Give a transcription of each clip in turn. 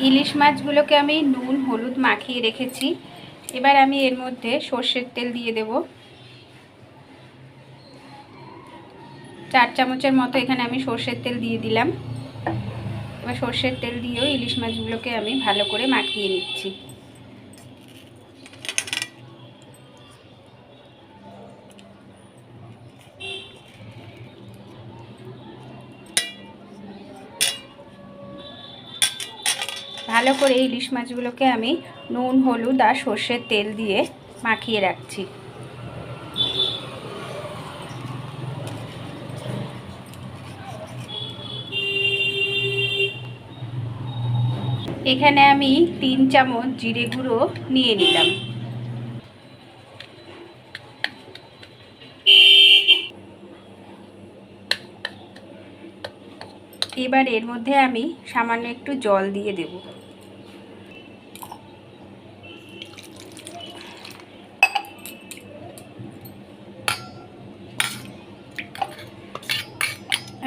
ইলিশ মাছগুলোকে আমি নুন, হলুদ মাখিয়ে রেখেছি। এবার আমি এর মধ্যে সর্ষের তেল দিয়ে দেব। চার চামচের মতো এখানে আমি সর্ষের তেল দিয়ে দিলাম। এবার সর্ষের তেল দিয়েও ইলিশ মাছগুলোকে আমি ভালো করে মাখিয়ে নিচ্ছি। ভালো করে ইলিশ মাছগুলোকে আমি নুন, হলুদ আর সর্ষের তেল দিয়ে মাখিয়ে রাখছি। এখানে আমি তিন চামচ জিরে গুঁড়ো নিয়ে নিলাম। এবার এর মধ্যে আমি সামান্য একটু জল দিয়ে দেব।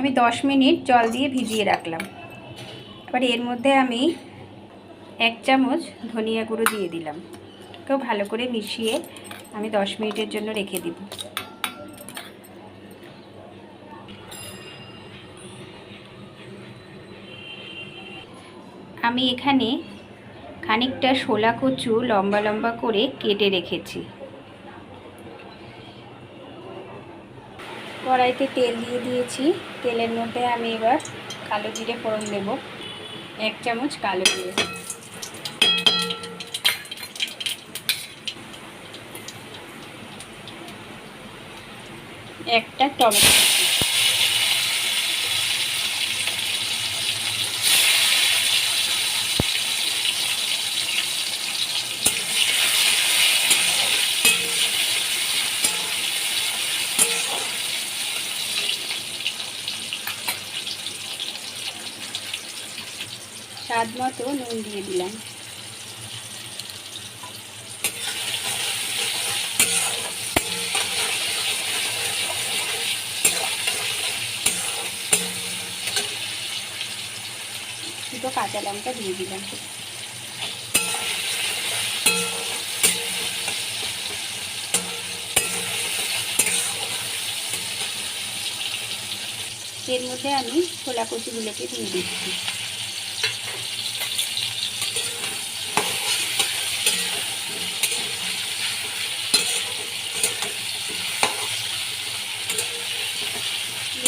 আমি দশ মিনিট জল দিয়ে ভিজিয়ে রাখলাম। এবার এর মধ্যে আমি এক চামচ ধনিয়া গুঁড়ো দিয়ে দিলাম। কেউ ভালো করে মিশিয়ে আমি দশ মিনিটের জন্য রেখে দিব। আমি এখানে খানিকটা শোলা কচু লম্বা লম্বা করে কেটে রেখেছি। কড়াইতে তেল দিয়ে দিয়েছি। তেলের মধ্যে আমি এবার কালো জিরে ফোড়ন দেব। এক চামচ কালো জিরে। একটা টমেটো। স্বাদ মতো নুন দিয়ে দিলাম। দুটো কাঁচা লঙ্কা দিয়ে দিলাম। এর মধ্যে আমি ছোলা কচুগুলোকে দিয়ে দিচ্ছি।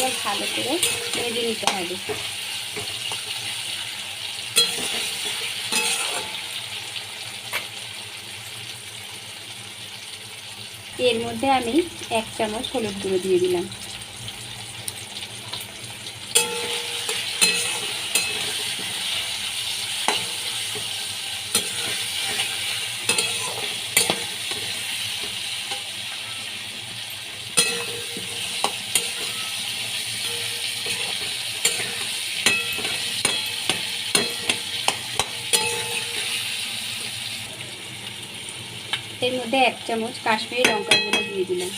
এবার ভালো করে ভেজে নিতে হবে। এর মধ্যে আমি এক চামচ হলুদ গুঁড়ো দিয়ে দিলাম। এর মধ্যে এক চামচ কাশ্মীরি লঙ্কার গুঁড়ো দিয়ে দিলাম।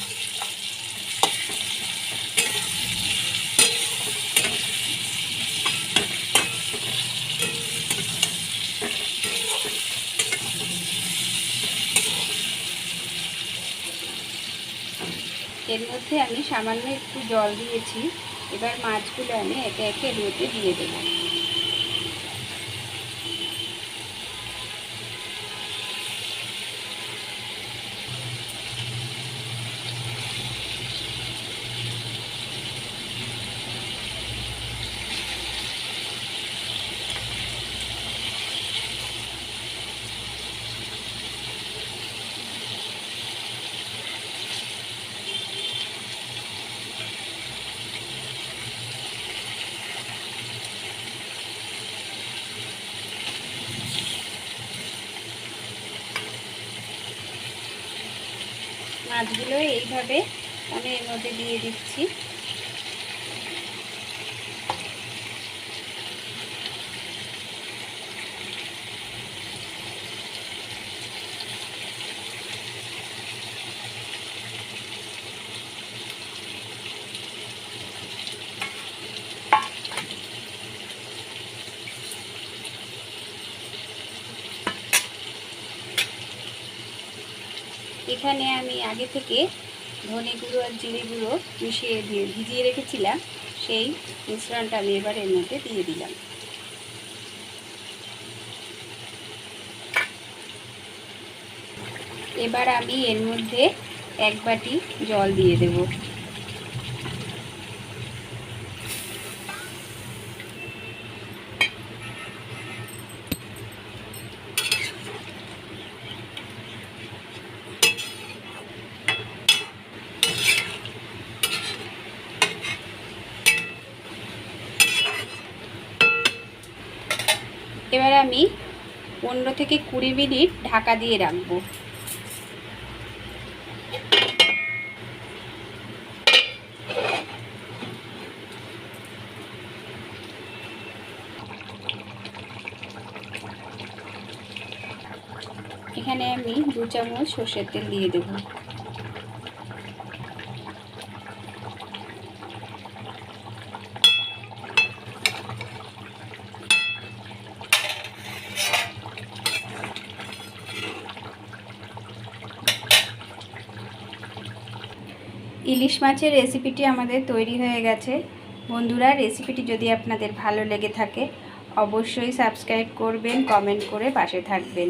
এর মধ্যে আমি সামান্য একটু জল দিয়েছি। এবার মাছগুলো আমি একে একে মধ্যে দিয়ে দেবো। মাছগুলো এইভাবে আমি এর মধ্যে দিয়ে দিচ্ছি। এখানে আমি আগে থেকে ধনে গুঁড়ো আর জিরে গুঁড়ো মিশিয়ে ভিজিয়ে রেখেছিলাম, সেই মিশ্রণটা আমি এবার এর মধ্যে দিয়ে দিলাম। এবার আমি এর মধ্যে এক বাটি জল দিয়ে দেব। এবার আমি পনেরো থেকে কুড়ি মিনিট ঢাকা দিয়ে রাখব। এখানে আমি দু চামচ সর্ষের তেল দিয়ে দেব। ইলিশ মাছের রেসিপিটি আমাদের তৈরি হয়ে গেছে। বন্ধুরা, রেসিপিটি যদি আপনাদের ভালো লেগে থাকে, অবশ্যই সাবস্ক্রাইব করবেন, কমেন্ট করে পাশে থাকবেন।